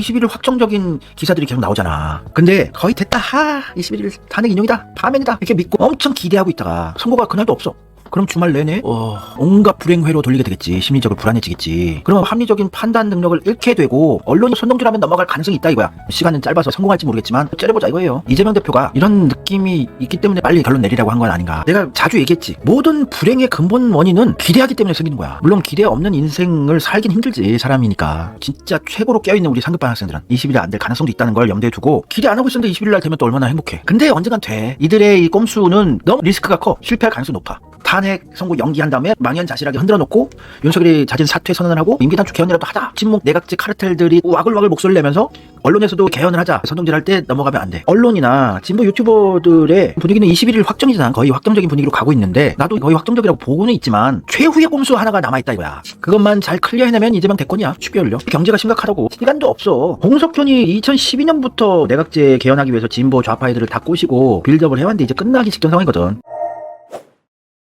21일 확정적인 기사들이 계속 나오잖아. 근데 거의 됐다. 하, 21일 탄핵 인용이다. 파면이다. 이렇게 믿고 엄청 기대하고 있다가 선고가 그날도 없어. 그럼 주말 내내 어, 온갖 불행회로 돌리게 되겠지. 심리적으로 불안해지겠지. 그럼 합리적인 판단 능력을 잃게 되고 언론이 손동질하면 넘어갈 가능성이 있다 이거야. 시간은 짧아서 성공할지 모르겠지만 째려보자 이거예요. 이재명 대표가 이런 느낌이 있기 때문에 빨리 결론 내리라고 한 건 아닌가. 내가 자주 얘기했지. 모든 불행의 근본 원인은 기대하기 때문에 생기는 거야. 물론 기대 없는 인생을 살긴 힘들지 사람이니까. 진짜 최고로 깨어있는 우리 상급반 학생들은 20일이 안될 가능성도 있다는 걸 염두에 두고 기대 안 하고 있었는데 21일 날 되면 또 얼마나 행복해. 근데 언젠간 돼. 이들의 이 꼼수는 너무 리스크가 커. 실패할 가능성이 높아. 탄핵 선고 연기한 다음에 망연자실하게 흔들어 놓고 윤석열이 자진 사퇴 선언을 하고 임기 단축 개헌이라도 하자. 친목 내각제 카르텔들이 와글와글 목소리를 내면서 언론에서도 개헌을 하자. 선동질할 때 넘어가면 안 돼. 언론이나 진보 유튜버들의 분위기는 21일 확정이잖아. 거의 확정적인 분위기로 가고 있는데 나도 거의 확정적이라고 보고는 있지만 최후의 꼼수 하나가 남아있다 이거야. 그것만 잘 클리어해내면 이재명 대권이야. 쉽게 열려. 경제가 심각하다고. 시간도 없어. 홍석현이 2012년부터 내각제 개헌하기 위해서 진보 좌파 애들을 다 꼬시고 빌드업을 해왔는데 이제 끝나기 직전 상황이거든.